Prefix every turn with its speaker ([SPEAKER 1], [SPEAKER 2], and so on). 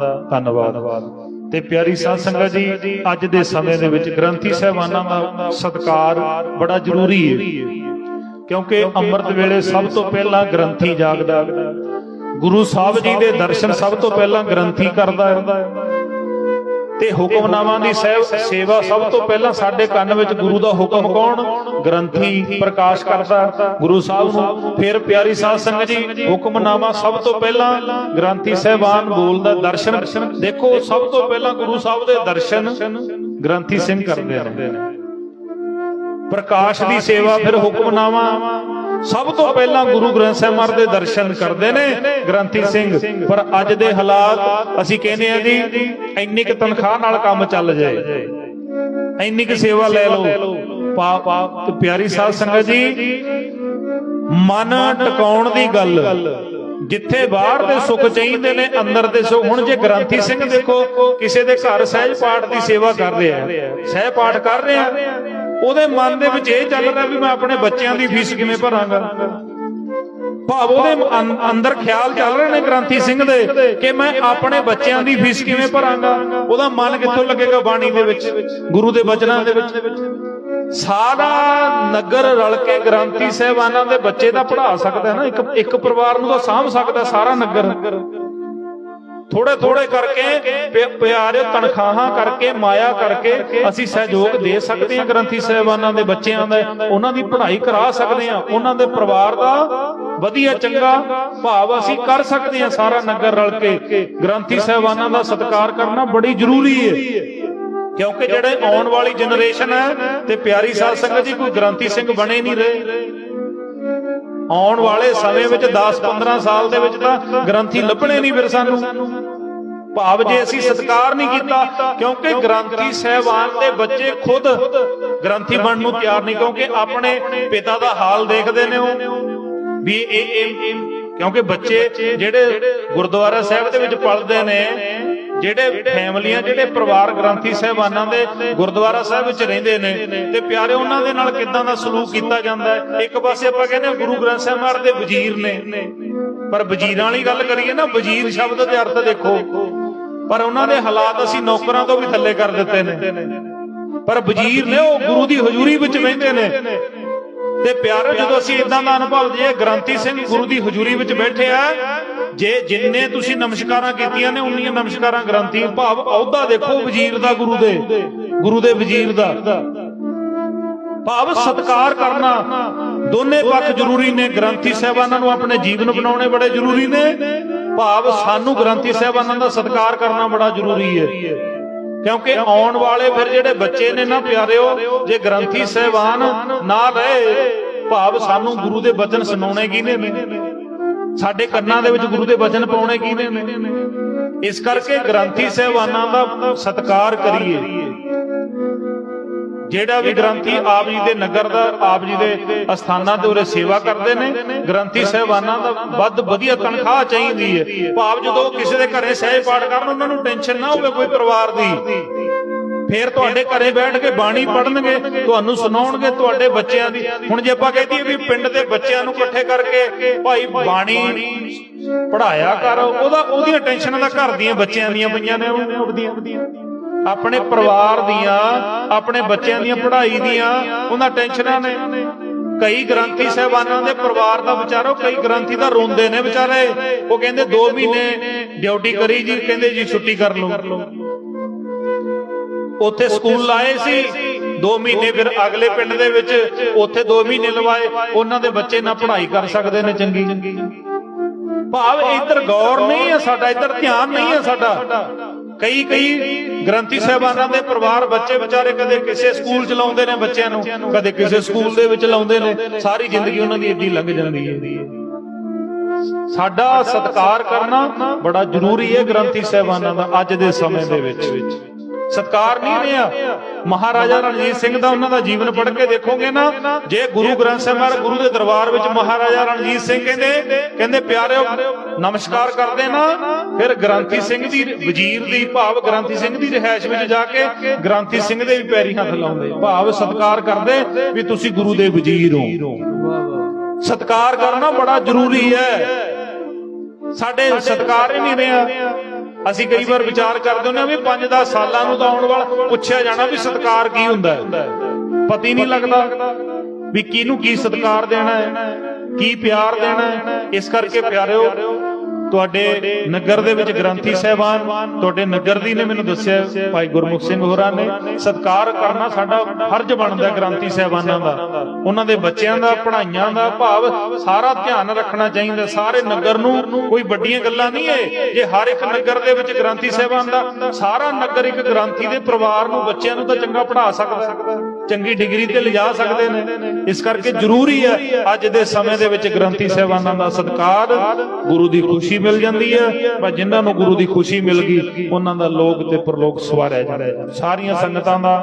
[SPEAKER 1] ਦਾ ਧੰਨਵਾਦ। ਤੇ ਪਿਆਰੀ ਸਾਧ ਸੰਗਤ ਜੀ, ਅੱਜ ਦੇ ਸਮੇਂ ਦੇ ਵਿੱਚ ਗ੍ਰੰਥੀ ਸਾਹਿਬਾਨਾਂ ਦਾ ਸਤਕਾਰ ਬੜਾ ਜ਼ਰੂਰੀ ਹੈ। ਕਿਉਂਕਿ ਅੰਮ੍ਰਿਤ ਵੇਲੇ ਸਭ ਤੋਂ ਪਹਿਲਾਂ ਗ੍ਰੰਥੀ ਜਾਗਦਾ ਗੁਰੂ ਸਾਹਿਬ ਜੀ ਦੇ ਦਰਸ਼ਨ ਸਭ ਤੋਂ ਪਹਿਲਾਂ ਗ੍ਰੰਥੀ ਕਰਦਾ ਹੈ। ਤੇ ਹੁਕਮਨਾਮਾਂ ਦੀ ਸਹਿਬ ਸੇਵਾ ਸਭ ਤੋਂ ਪਹਿਲਾਂ ਸਾਡੇ ਕੰਨ ਵਿੱਚ ਗੁਰੂ ਦਾ ਹੁਕਮ ਕੌਣ? ਗ੍ਰੰਥੀ ਪ੍ਰਕਾਸ਼ ਕਰਦਾ ਗੁਰੂ ਸਾਹਿਬ ਨੂੰ। ਫਿਰ ਪਿਆਰੀ ਸਾਧ ਸੰਗਤ ਜੀ, ਹੁਕਮਨਾਮਾ ਸਭ ਤੋਂ ਪਹਿਲਾਂ ਗ੍ਰੰਥੀ ਸਹਿਬਾਨ ਬੋਲਦਾ ਦਰਸ਼ਨ। ਦੇਖੋ, ਸਭ ਤੋਂ ਪਹਿਲਾਂ ਗੁਰੂ ਸਾਹਿਬ ਦੇ ਦਰਸ਼ਨ ਗ੍ਰੰਥੀ ਸਿੰਘ ਕਰਦੇ ਨੇ। ਪ੍ਰਕਾਸ਼ ਦੀ ਸੇਵਾ, ਫਿਰ ਹੁਕਮਨਾਮਾ ਸਭ ਤੋਂ ਪਹਿਲਾਂ ਗੁਰੂ ਗ੍ਰੰਥ ਸਾਹਿਬ ਮਹਾਰਾਜ ਦੇ ਦਰਸ਼ਨ ਕਰਦੇ ਨੇ ਗ੍ਰੰਥੀ ਸਿੰਘ। ਪਰ ਅੱਜ ਦੇ ਹਾਲਾਤ ਅਸੀਂ ਕਹਿੰਦੇ ਆ ਜੀ, ਇੰਨੀ ਕੁ ਤਨਖਾਹ ਨਾਲ ਕੰਮ ਚੱਲ ਜਾਏ। ਇੰਨੀ ਕੁ ਸੇਵਾ ਲੈ ਲਓ। ਪਾ ਤੇ ਪਿਆਰੀ ਸਾਧ ਸੰਗਤ ਜੀ, ਮਨ ਟਿਕਾਉਣ ਦੀ ਗੱਲ। ਜਿੱਥੇ ਬਾਹਰ ਦੇ ਸੁੱਖ ਚਾਹੀਦੇ ਨੇ, ਅੰਦਰ ਦੇ ਸੁੱਖ। ਹੁਣ ਜੇ ਗ੍ਰੰਥੀ ਸਿੰਘ ਦੇਖੋ, ਕਿਸੇ ਦੇ ਘਰ ਸਹਿਜ ਪਾਠ ਦੀ ਸੇਵਾ ਕਰ ਰਿਹਾ। ਸਹਿਜ ਪਾਠ ਕਰ ਰਿਹਾ। ਉਹਦੇ ਮਨ ਦੇ ਵਿੱਚ ਇਹ ਚੱਲ ਰਿਹਾ ਵੀ ਮੈਂ ਆਪਣੇ ਬੱਚਿਆਂ ਦੀ ਫੀਸ ਕਿਵੇਂ ਭਰਾਂਗਾ? ਭਾਵ ਉਹਦੇ ਅੰਦਰ ਖਿਆਲ ਚੱਲ ਰਹੇ ਨੇ ਗ੍ਰੰਥੀ ਸਿੰਘ ਦੇ ਕਿ ਮੈਂ ਆਪਣੇ ਬੱਚਿਆਂ ਦੀ ਫੀਸ ਕਿਵੇਂ ਭਰਾਂਗਾ? ਉਹਦਾ ਮਨ ਕਿੱਥੋਂ ਲੱਗੇਗਾ ਬਾਣੀ ਦੇ ਵਿੱਚ? ਗੁਰੂ ਦੇ ਬਚਨਾਂ ਦੇ ਵਿੱਚ? ਸਾਰਾ ਨਗਰ ਰਲ ਕੇ ਗ੍ਰੰਥੀ ਸਹਿਬਾਨਾਂ ਦੇ ਬੱਚੇ ਤਾਂ ਪੜ੍ਹਾ ਸਕਦਾ ਹੈ ਨਾ? ਇੱਕ ਇੱਕ ਪਰਿਵਾਰ ਨੂੰ ਤਾਂ ਸਾਂਭ ਸਕਦਾ ਸਾਰਾ ਨਗਰ। ਥੋੜੇ ਥੋੜੇ ਕਰਕੇ, ਪਿ- ਤਨਖਾਹਾਂ ਕਰਕੇ, ਮਾਇਆ ਕਰਕੇ ਅਸੀਂ ਸਹਿਯੋਗ ਦੇ ਸਕਦੇ ਹਾਂ ਗ੍ਰੰਥੀ ਸਹਿਬਾਨਾਂ ਦੇ ਬੱਚਿਆਂ ਦਾ। ਉਹਨਾਂ ਦੀ ਪੜ੍ਹਾਈ ਕਰਾ ਸਕਦੇ ਹਾਂ। ਉਹਨਾਂ ਦੇ ਪਰਿਵਾਰ ਦਾ ਵਧੀਆ, ਚੰਗਾ ਭਾਵ ਅਸੀਂ ਕਰ ਸਕਦੇ ਹਾਂ ਸਾਰਾ ਨਗਰ ਰਲ ਕੇ। ਗ੍ਰੰਥੀ ਸਹਿਬਾਨਾਂ ਦਾ ਸਤਿਕਾਰ ਕਰਨਾ ਬੜੀ ਜ਼ਰੂਰੀ ਹੈ। ਕਿਉਂਕਿ ਜਿਹੜੇ ਆਉਣ ਵਾਲੀ ਜਨਰੇਸ਼ਨ ਹੈ ਤੇ ਪਿਆਰੀ ਸਾਧ ਸੰਗਤ ਜੀ, ਕੋਈ ਗ੍ਰੰਥੀ ਸਿੰਘ ਬਣੇ ਨਹੀਂ ਰਹੇ। ਆਉਣ ਵਾਲੇ ਸਮੇਂ ਵਿੱਚ 10-15 ਸਾਲ ਦੇ ਵਿੱਚ ਤਾਂ ਗ੍ਰੰਥੀ ਲੱਭਣੇ ਨਹੀਂ ਫਿਰ ਸਾਨੂੰ। ਭਾਵ ਜੇ ਅਸੀਂ ਸਤਿਕਾਰ ਨਹੀਂ ਕੀਤਾ, ਕਿਉਂਕਿ ਗ੍ਰੰਥੀ ਸਹਿਬਾਨ ਦੇ ਬੱਚੇ ਖੁਦ ਗ੍ਰੰਥੀ ਬਣਨ ਨੂੰ ਤਿਆਰ ਨਹੀਂ, ਕਿਉਂਕਿ ਆਪਣੇ ਪਿਤਾ ਦਾ ਹਾਲ ਦੇਖਦੇ ਨੇ ਉਹ। ਵੀ ਇਹ ਕਿਉਂਕਿ ਬੱਚੇ ਜਿਹੜੇ ਗੁਰਦੁਆਰਾ ਸਾਹਿਬ ਦੇ ਵਿੱਚ ਪੜ੍ਹਦੇ ਨੇ ਜਿਹੜੇ ਫੈਮਲੀਆਂ, ਜਿਹੜੇ ਪਰਿਵਾਰ ਗ੍ਰੰਥੀ ਸਹਿਬਾਨਾਂ ਦੇ ਗੁਰਦੁਆਰਾ ਸਾਹਿਬ ਵਿੱਚ ਰਹਿੰਦੇ ਨੇ ਤੇ ਪਿਆਰੇ ਉਹਨਾਂ ਦੇ ਨਾਲ ਕਿੱਦਾਂ ਦਾ ਸਲੂਕ ਕੀਤਾ ਜਾਂਦਾ ਹੈ? ਇੱਕ ਪਾਸੇ ਆਪਾਂ ਕਹਿੰਦੇ ਗੁਰੂ ਗ੍ਰੰਥ ਸਾਹਿਬ ਮਹਾਰਾਜ ਦੇ ਵਜ਼ੀਰ ਨੇ। ਪਰ ਵਜ਼ੀਰਾਂ ਵਾਲੀ ਗੱਲ ਕਰੀਏ ਨਾ, ਵਜ਼ੀਰ ਸ਼ਬਦ ਦੇ ਅਰਥ ਦੇਖੋ। ਪਰ ਉਹਨਾਂ ਦੇ ਹਾਲਾਤ ਅਸੀਂ ਨੌਕਰਾਂ ਤੋਂ ਵੀ ਥੱਲੇ ਕਰ ਦਿੱਤੇ ਨੇ। ਪਰ ਵਜ਼ੀਰ ਨੇ ਉਹ ਗੁਰੂ ਦੀ ਹਜ਼ੂਰੀ ਵਿੱਚ ਬੈਠੇ ਨੇ। ਤੇ ਪਿਆਰੋ, ਜਦੋਂ ਅਸੀਂ ਇਦਾਂ ਦਾ ਅਨੁਭਵ ਜੇ ਗ੍ਰੰਥੀ ਸਿੰਘ ਗੁਰੂ ਦੀ ਹਜ਼ੂਰੀ ਵਿੱਚ ਬੈਠੇ ਆ ਜੇ ਜਿੰਨੇ ਤੁਸੀਂ ਨਮਸਕਾਰਾਂ ਕੀਤੀਆਂ ਨੇ, ਉਨੀਆਂ ਨਮਸਕਾਰਾਂ ਗ੍ਰੰਥੀ ਭਾਵ ਅਹੁਦਾ ਦੇਖੋ ਵਜ਼ੀਰ ਦਾ, ਗੁਰੂ ਦੇ ਗੁਰੂ ਦੇ ਵਜ਼ੀਰ ਦਾ। ਭਾਵ ਸਤਕਾਰ ਕਰਨਾ, ਦੋਨੇ ਪੱਖ ਜ਼ਰੂਰੀ ਨੇ। ਗ੍ਰੰਥੀ ਸਾਹਿਬਾਨਾਂ ਨੂੰ ਆਪਣੇ ਜੀਵਨ ਬਣਾਉਣੇ ਬੜੇ ਜ਼ਰੂਰੀ ਨੇ। ਭਾਵ ਸਾਨੂੰ ਗ੍ਰੰਥੀ ਸਾਹਿਬਾਨਾਂ ਦਾ ਸਤਿਕਾਰ ਕਰਨਾ ਬੜਾ ਜ਼ਰੂਰੀ ਹੈ। ਕਿਉਂਕਿ ਆਉਣ ਵਾਲੇ ਫਿਰ ਜਿਹੜੇ ਬੱਚੇ ਨੇ ਨਾ ਪਿਆਰਿਓ, ਜੇ ਗ੍ਰੰਥੀ ਸਹਿਬਾਨ ਨਾ ਰਹੇ, ਭਾਵ ਸਾਨੂੰ ਗੁਰੂ ਦੇ ਬਚਨ ਸੁਣਾਉਣੇ ਕਿਹਨੇ ਨੇ? ਸਾਡੇ ਕੰਨਾਂ ਦੇ ਵਿੱਚ ਗੁਰੂ ਦੇ ਬਚਨ ਪਾਉਣੇ ਕਿਹਨੇ ਨੇ? ਇਸ ਕਰਕੇ ਗ੍ਰੰਥੀ ਸਹਿਬਾਨਾਂ ਦਾ ਸਤਿਕਾਰ ਕਰੀਏ। ਜਿਹੜਾ ਵੀ ਗ੍ਰੰਥੀ ਆਪ ਜੀ ਦੇ ਨਗਰ ਦਾ, ਆਪ ਜੀ ਦੇ ਅਸਥਾਨਾਂ ਤੇ ਉਰੇ ਸੇਵਾ ਕਰਦੇ ਨੇ, ਗ੍ਰੰਥੀ ਸਹਿਬਾਨਾਂ ਦਾ ਵੱਧ ਵਧੀਆ ਤਨਖਾਹ ਚਾਹੀਦੀ ਹੈ। ਭਾਵ ਜਦੋਂ ਕਿਸੇ ਦੇ ਘਰੇ ਸਹਿਜ ਪਾਠ ਕਰਨ, ਉਹਨਾਂ ਨੂੰ ਟੈਨਸ਼ਨ ਨਾ ਹੋਵੇ ਕੋਈ ਪਰਿਵਾਰ ਦੀ। ਫੇਰ ਤੁਹਾਡੇ ਘਰੇ ਬੈਠ ਕੇ ਬਾਣੀ ਪੜਨਗੇ ਤੁਹਾਨੂੰ ਸੁਣਾਉਣਗੇ ਤੁਹਾਡੇ ਬੱਚਿਆਂ ਦੀ। ਹੁਣ ਜੇ ਆਪਾਂ ਕਹਦੀਏ ਵੀ ਪਿੰਡ ਦੇ ਬੱਚਿਆਂ ਨੂੰ ਇਕੱਠੇ ਕਰਕੇ ਭਾਈ ਬਾਣੀ ਪੜਾਇਆ ਕਰ, ਉਹਦਾ ਉਹਦੀਆਂ ਟੈਨਸ਼ਨਾਂ ਦਾ ਘਰ ਦੀਆਂ ਬੱਚਿਆਂ ਦੀਆਂ ਪਈਆਂ ਨੇ ਉੱਡਦੀਆਂ ਆਪਣੇ ਪਰਿਵਾਰ ਦੀਆਂ, ਆਪਣੇ ਬੱਚਿਆਂ ਦੀਆਂ ਪੜ੍ਹਾਈ ਦੀਆਂ, ਉਹਨਾਂ ਟੈਨਸ਼ਨਾਂ ਨੇ। ਕਈ ਗ੍ਰੰਥੀ ਸਹਿਬਾਨਾਂ ਦੇ ਪਰਿਵਾਰ ਦਾ ਵਿਚਾਰੋ ਕਈ ਗ੍ਰੰਥੀ ਦਾ ਰੋਂਦੇ ਨੇ ਵਿਚਾਰੇ। ਉਹ ਕਹਿੰਦੇ 2 ਮਹੀਨੇ ਡਿਊਟੀ ਕਰੀ ਜੀ, ਕਹਿੰਦੇ ਜੀ ਛੁੱਟੀ ਕਰ ਲਓ। ਉੱਥੇ ਸਕੂਲ ਲਾਏ ਸੀ। 2 ਮਹੀਨੇ ਫਿਰ ਅਗਲੇ ਪਿੰਡ ਦੇ ਵਿੱਚ ਉੱਥੇ 2 ਮਹੀਨੇ ਲਵਾਏ। ਉਹਨਾਂ ਦੇ ਬੱਚੇ ਨਾ ਪੜ੍ਹਾਈ ਕਰ ਸਕਦੇ ਨੇ ਚੰਗੀ। ਭਾਵ ਇੱਧਰ ਗੌਰ ਨਹੀਂ ਹੈ ਸਾਡਾ ਇੱਧਰ ਧਿਆਨ ਨਹੀਂ ਹੈ ਸਾਡਾ। ਕਈ ਕਈ ਗ੍ਰੰਥੀ ਸਹਿਬਾਨਾਂ ਦੇ ਪਰਿਵਾਰ ਬੱਚੇ ਵਿਚਾਰੇ ਕਦੇ ਕਿਸੇ ਸਕੂਲ ਚ ਲਾਉਂਦੇ ਨੇ ਬੱਚਿਆਂ ਨੂੰ ਕਦੇ ਕਿਸੇ ਸਕੂਲ ਦੇ ਵਿੱਚ ਲਾਉਂਦੇ ਨੇ। ਸਾਰੀ ਜ਼ਿੰਦਗੀ ਉਹਨਾਂ ਦੀ ਏਡੀ ਲੰਘ ਜਾਂਦੀ ਹੈ। ਸਾਡਾ ਸਤਿਕਾਰ ਕਰਨਾ ਬੜਾ ਜ਼ਰੂਰੀ ਹੈ ਗ੍ਰੰਥੀ ਸਹਿਬਾਨਾਂ ਦਾ ਅੱਜ ਦੇ ਸਮੇਂ ਦੇ ਵਿੱਚ। ਸਤਕਾਰ ਨਹੀਂ ਰਿਹਾ ਮਹਾਰਾਜਾ ਰਣਜੀਤ ਸਿੰਘ ਦਾ ਉਹਨਾਂ ਦਾ ਜੀਵਨ ਪੜ੍ਹ ਕੇ ਦੇਖੋਗੇ ਨਾ, ਜੇ ਗੁਰੂ ਗ੍ਰੰਥ ਸਾਹਿਬ ਮਹਾਰਾਜ ਗੁਰੂ ਦੇ ਦਰਬਾਰ ਵਿੱਚ ਮਹਾਰਾਜਾ ਰਣਜੀਤ ਸਿੰਘ ਕਹਿੰਦੇ ਕਹਿੰਦੇ, ਪਿਆਰਿਓ, ਨਮਸਕਾਰ ਕਰਦੇ ਨਾ। ਫਿਰ ਗ੍ਰੰਥੀ ਸਿੰਘ ਦੀ, ਵਜ਼ੀਰ ਦੀ, ਭਾਵ ਗ੍ਰੰਥੀ ਸਿੰਘ ਦੀ ਰਿਹਾਇਸ਼ ਵਿੱਚ ਜਾ ਕੇ ਗ੍ਰੰਥੀ ਸਿੰਘ ਦੇ ਵੀ ਪੈਰੀ ਹੱਥ ਲਾਉਂਦੇ। ਭਾਵ ਸਤਕਾਰ ਕਰਦੇ ਵੀ ਤੁਸੀਂ ਗੁਰੂ ਦੇ ਵਜ਼ੀਰ ਹੋ। ਸਤਕਾਰ ਕਰਨਾ ਬੜਾ ਜ਼ਰੂਰੀ ਹੈ। ਸਾਡੇ ਸਤਕਾਰ ਹੀ ਨਹੀਂ ਰਿਹਾ। ਅਸੀਂ ਕਈ ਵਾਰ ਵਿਚਾਰ ਕਰਦੇ ਹੁੰਦੇ ਆ ਵੀ 5-10 ਸਾਲਾਂ ਨੂੰ ਤਾਂ ਆਉਣ ਵਾਲਾ ਪੁੱਛਿਆ ਜਾਣਾ ਵੀ ਸਤਕਾਰ ਕੀ ਹੁੰਦਾ ਹੈ। ਪਤਾ ਨਹੀਂ ਲੱਗਦਾ ਵੀ ਕਿਹਨੂੰ ਕੀ ਸਤਕਾਰ ਦੇਣਾ ਹੈ, ਕੀ ਪਿਆਰ ਦੇਣਾ ਹੈ। ਇਸ ਕਰਕੇ ਪਿਆਰਿਓ ਤੁਹਾਡੇ ਨਗਰ ਦੇ ਵਿੱਚ ਗ੍ਰੰਥੀ ਸਹਿਬਾਨ, ਤੁਹਾਡੇ ਨਗਰ ਦੀ ਨੇ ਮੈਨੂੰ ਦੱਸਿਆ, ਭਾਈ ਗੁਰਮੁਖ ਸਿੰਘ ਹੋਰਾਂ ਨੇ, ਸਤਕਾਰ ਕਰਨਾ ਸਾਡਾ ਫਰਜ਼ ਬਣਦਾ ਗ੍ਰੰਥੀ ਸਹਿਬਾਨਾਂ ਦਾ। ਉਹਨਾਂ ਦੇ ਬੱਚਿਆਂ ਦਾ, ਪੜ੍ਹਾਈਆਂ ਦਾ ਭਾਵ ਸਾਰਾ ਧਿਆਨ ਰੱਖਣਾ ਚਾਹੀਦਾ। ਸਾਰੇ ਨਗਰ ਨੂੰ ਕੋਈ ਵੱਡੀਆਂ ਗੱਲਾਂ ਨਹੀਂ ਏ ਜੇ ਹਰ ਇੱਕ ਨਗਰ ਦੇ ਵਿੱਚ ਗ੍ਰੰਥੀ ਸਹਿਬਾਨ ਦਾ, ਸਾਰਾ ਨਗਰ ਇੱਕ ਗ੍ਰੰਥੀ ਦੇ ਪਰਿਵਾਰ ਨੂੰ, ਬੱਚਿਆਂ ਨੂੰ ਤਾਂ ਚੰਗਾ ਪੜ੍ਹਾ ਸਕਦਾ। ਚੰਗੀ ਡਿਗਰੀ ਤੇ ਲਿਜਾ ਸਕਦੇ ਨੇ ਇਸ ਕਰਕੇ ਜ਼ਰੂਰੀ ਹੈ ਅੱਜ ਦੇ ਸਮੇਂ ਦੇ ਵਿੱਚ ਗ੍ਰੰਥੀ ਸਹਿਬਾਨਾਂ ਦਾ ਸਤਕਾਰ, ਗੁਰੂ ਦੀ ਖੁਸ਼ੀ ਮਿਲ ਜਾਂਦੀ ਹੈ ਪਰ ਜਿਨ੍ਹਾਂ ਨੂੰ ਗੁਰੂ ਦੀ ਖੁਸ਼ੀ ਮਿਲ ਗਈ, ਉਹਨਾਂ ਦਾ ਲੋਕ ਤੇ ਪਰਲੋਕ ਸਵਾਰਿਆ ਜਾਂਦਾ ਹੈ। ਸਾਰੀਆਂ ਸੰਗਤਾਂ ਦਾ